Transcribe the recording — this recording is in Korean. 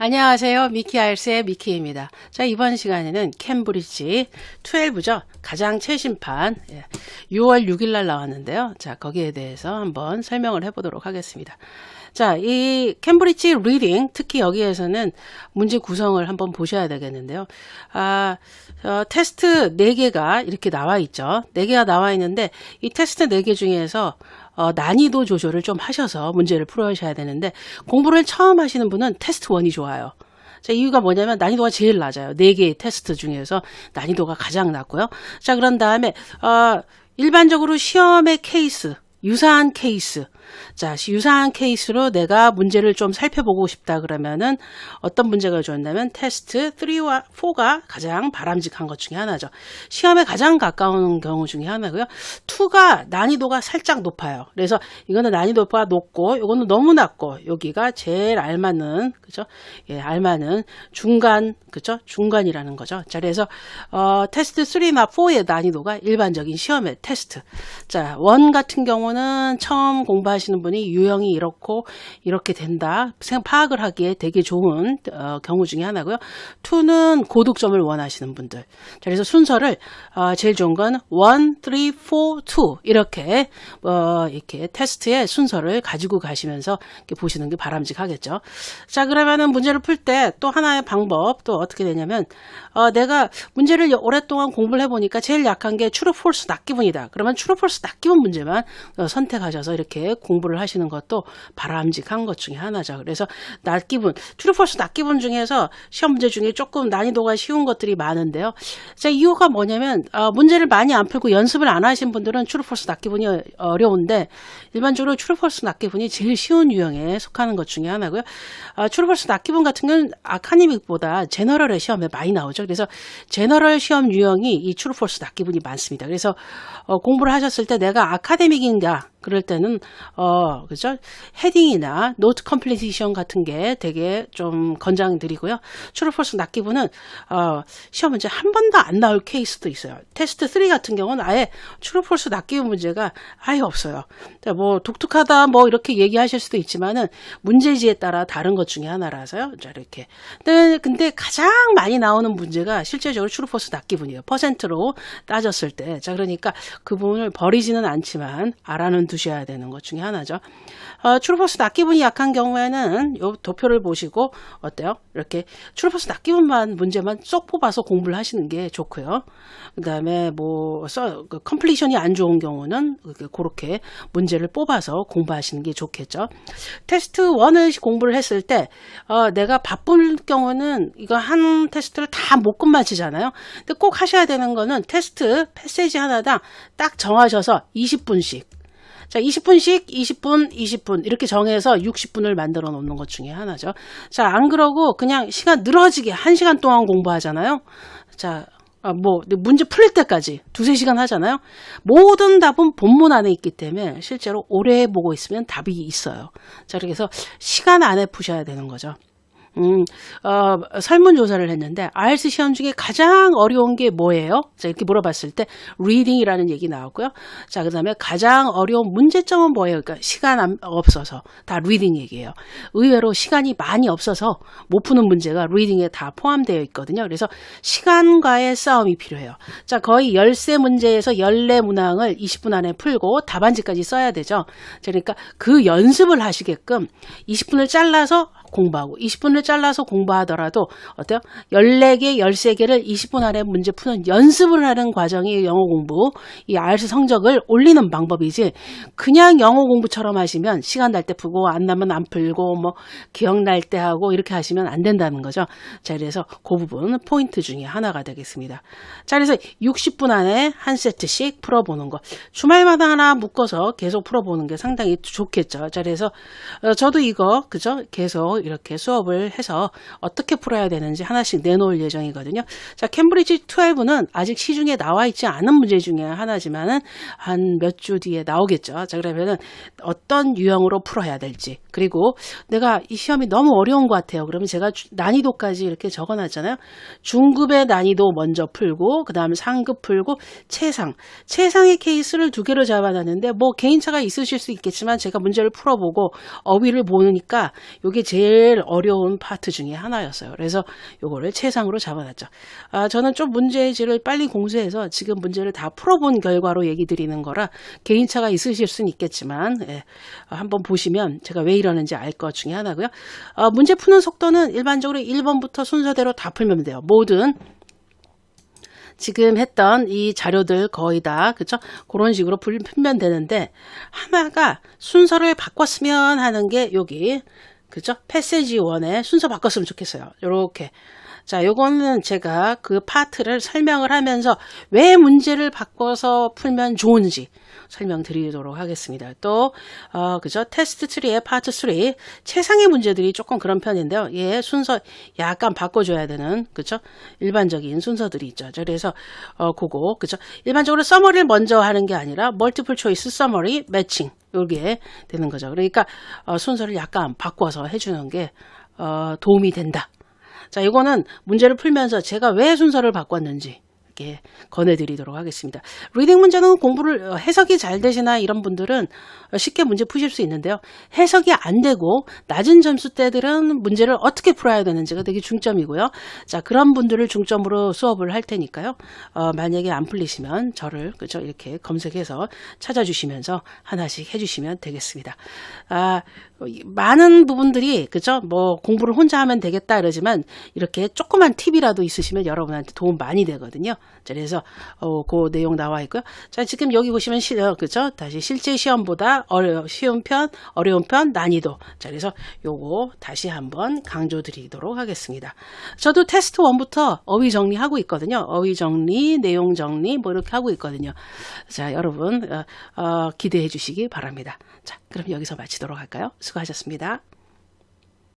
안녕하세요. 미키 알스의 미키입니다. 자, 이번 시간에는 캠브리지 12죠. 가장 최신판. 예, 6월 6일 날 나왔는데요. 자, 거기에 대해서 한번 설명을 해 보도록 하겠습니다. 자, 이 캠브리지 리딩, 특히 여기에서는 문제 구성을 한번 보셔야 되겠는데요. 아, 어, 테스트 4개가 이렇게 나와 있죠. 4개가 나와 있는데, 이 테스트 4개 중에서 어, 난이도 조절을 좀 하셔서 문제를 풀어셔야 되는데 공부를 처음 하시는 분은 테스트 1이 좋아요. 자, 이유가 뭐냐면 난이도가 제일 낮아요. 네 개의 테스트 중에서 난이도가 가장 낮고요. 자, 그런 다음에 어, 일반적으로 시험의 케이스, 유사한 케이스. 자, 유사한 케이스로 내가 문제를 좀 살펴보고 싶다 그러면은 어떤 문제가 좋았냐면 테스트 3와 4가 가장 바람직한 것 중에 하나죠. 시험에 가장 가까운 경우 중에 하나고요. 2가 난이도가 살짝 높아요. 그래서 이거는 난이도가 높고 이거는 너무 낮고 여기가 제일 알맞는 그죠? 예, 알맞는 중간 그죠? 중간이라는 거죠. 자, 그래서 어, 테스트 3나 4의 난이도가 일반적인 시험의 테스트. 자, 원 같은 경우는 처음 공부하 시는 분이 유형이 이렇고 이렇게 된다 파악을 하기에 되게 좋은 어, 경우 중에 하나고요. 2는 고득점을 원하시는 분들. 자, 그래서 순서를 어, 제일 좋은 건 1, 3, 4, 2 이렇게 어, 이렇게 테스트의 순서를 가지고 가시면서 보시는 게 바람직하겠죠. 자, 그러면은 문제를 풀 때 또 하나의 방법 또 어떻게 되냐면 어, 내가 문제를 오랫동안 공부를 해보니까 제일 약한 게 true false 낚기분이다. 그러면 true false 낚기분 문제만 어, 선택하셔서 이렇게 공부를 하시는 것도 바람직한 것 중에 하나죠. 그래서 낚기분, true false 낚기분 중에서 시험 문제 중에 조금 난이도가 쉬운 것들이 많은데요. 자, 이유가 뭐냐면 어, 문제를 많이 안 풀고 연습을 안 하신 분들은 true false 낚기분이 어려운데 일반적으로 true false 낚기분이 제일 쉬운 유형에 속하는 것 중에 하나고요. 어, true false 낚기분 같은 경우는 아카데믹보다 제너럴의 시험에 많이 나오죠. 그래서 제너럴 시험 유형이 이 true false 낚기분이 많습니다. 그래서 어, 공부를 하셨을 때 내가 아카데믹인가 그럴 때는 어 그죠 헤딩이나 노트 컴플리티션 같은 게 되게 좀 권장드리고요. 트루폴스 낚기부는 어 시험 문제 한 번도 안 나올 케이스도 있어요. 테스트 3 같은 경우는 아예 트루폴스 낚기부 문제가 아예 없어요. 뭐 독특하다 뭐 이렇게 얘기하실 수도 있지만은 문제지에 따라 다른 것 중에 하나라서요. 자 이렇게 근데, 근데 가장 많이 나오는 문제가 실제적으로 트루폴스 낚기분이에요. 퍼센트로 따졌을 때. 자 그러니까 그 부분을 버리지는 않지만 알아는 두셔야 되는 것 중에 하나죠. 어, 트루퍼스 낚기분이 약한 경우에는 이 도표를 보시고 어때요? 이렇게 트루퍼스 낚기분만 문제만 쏙 뽑아서 공부를 하시는 게 좋고요. 그 다음에 뭐 써, 그 컴플리션이 안 좋은 경우는 그렇게 문제를 뽑아서 공부하시는 게 좋겠죠. 테스트 1을 공부를 했을 때 어, 내가 바쁜 경우는 이거 한 테스트를 다 못 끝마치잖아요. 근데 꼭 하셔야 되는 거는 테스트 패세지 하나당 딱 정하셔서 20분씩 자, 20분씩 20분, 20분 이렇게 정해서 60분을 만들어 놓는 것 중에 하나죠. 자, 안 그러고 그냥 시간 늘어지게 1시간 동안 공부하잖아요. 자, 아, 뭐 문제 풀릴 때까지 두세 시간 하잖아요. 모든 답은 본문 안에 있기 때문에 실제로 오래 보고 있으면 답이 있어요. 자, 그래서 시간 안에 푸셔야 되는 거죠. 음, 어, 설문조사를 했는데 IELTS 시험 중에 가장 어려운 게 뭐예요? 자, 이렇게 물어봤을 때 reading이라는 얘기 나왔고요. 자, 그 다음에 가장 어려운 문제점은 뭐예요? 그러니까 시간 없어서 다 reading 얘기예요. 의외로 시간이 많이 없어서 못 푸는 문제가 reading에 다 포함되어 있거든요. 그래서 시간과의 싸움이 필요해요. 자, 거의 13문제에서 14문항을 20분 안에 풀고 답안지까지 써야 되죠. 자, 그러니까 그 연습을 하시게끔 20분을 잘라서 공부하고 20분을 잘라서 공부하더라도 어때요? 14개, 13개를 20분 안에 문제 푸는 연습을 하는 과정이 영어 공부, 이 IELTS 성적을 올리는 방법이지 그냥 영어 공부처럼 하시면 시간 날때 푸고 안 나면 안 풀고 뭐 기억날 때 하고 이렇게 하시면 안 된다는 거죠. 자, 그래서 그 부분은 포인트 중에 하나가 되겠습니다. 자, 그래서 60분 안에 한 세트씩 풀어보는 거. 주말마다 하나 묶어서 계속 풀어보는 게 상당히 좋겠죠. 자, 그래서 어, 저도 이거 그죠? 계속 이렇게 수업을 해서 어떻게 풀어야 되는지 하나씩 내놓을 예정이거든요. 자, 캠브리지 12는 아직 시중에 나와 있지 않은 문제 중에 하나지만은 한 몇 주 뒤에 나오겠죠. 자, 그러면은 어떤 유형으로 풀어야 될지. 그리고 내가 이 시험이 너무 어려운 것 같아요. 그러면 제가 난이도까지 이렇게 적어 놨잖아요. 중급의 난이도 먼저 풀고, 그 다음에 상급 풀고, 최상. 최상의 케이스를 두 개로 잡아놨는데, 뭐 개인차가 있으실 수 있겠지만, 제가 문제를 풀어보고, 어휘를 보니까, 이게 제일 제일 어려운 파트 중에 하나였어요. 그래서 요거를 최상으로 잡아놨죠. 아, 저는 좀 문제지를 빨리 공수해서 지금 문제를 다 풀어본 결과로 얘기 드리는 거라 개인차가 있으실 수는 있겠지만, 예, 아, 한번 보시면 제가 왜 이러는지 알 것 중에 하나고요. 아, 문제 푸는 속도는 일반적으로 1번부터 순서대로 다 풀면 돼요. 모든 지금 했던 이 자료들 거의 다 그쵸 그런 식으로 풀- 풀면 되는데 하나가 순서를 바꿨으면 하는 게 여기 그죠? 패세지 원에 순서 바꿨으면 좋겠어요. 요렇게 자 요거는 제가 그 파트를 설명을 하면서 왜 문제를 바꿔서 풀면 좋은지 설명드리도록 하겠습니다. 또, 어, 그죠? 테스트 트리의 파트 3. 최상의 문제들이 조금 그런 편인데요. 예, 순서 약간 바꿔줘야 되는, 그죠? 일반적인 순서들이 있죠. 그래서, 어, 그거, 그죠? 일반적으로 서머리를 먼저 하는 게 아니라, 멀티플 초이스 서머리 매칭. 요게 되는 거죠. 그러니까, 어, 순서를 약간 바꿔서 해주는 게, 어, 도움이 된다. 자, 이거는 문제를 풀면서 제가 왜 순서를 바꿨는지, 이렇게 권해드리도록 하겠습니다. 리딩 문제는 공부를 어, 해석이 잘 되시나 이런 분들은 어, 쉽게 문제 푸실 수 있는데요. 해석이 안 되고 낮은 점수 때들은 문제를 어떻게 풀어야 되는지가 되게 중점이고요. 자 그런 분들을 중점으로 수업을 할 테니까요. 어, 만약에 안 풀리시면 저를 그죠 이렇게 검색해서 찾아주시면서 하나씩 해주시면 되겠습니다. 아 많은 부분들이 그죠 뭐 공부를 혼자 하면 되겠다 그러지만 이렇게 조그만 팁이라도 있으시면 여러분한테 도움 많이 되거든요. 자, 그래서 어, 그 내용 나와 있고요. 자 지금 여기 보시면 시, 어, 그죠 다시 실제 시험보다 어려 쉬운 편 어려운 편 난이도 자 그래서 요거 다시 한번 강조드리도록 하겠습니다. 저도 테스트 1부터 어휘 정리하고 있거든요. 어휘 정리 내용 정리 뭐 이렇게 하고 있거든요. 자 여러분 어, 어, 기대해 주시기 바랍니다. 자 그럼 여기서 마치도록 할까요? 수고하셨습니다.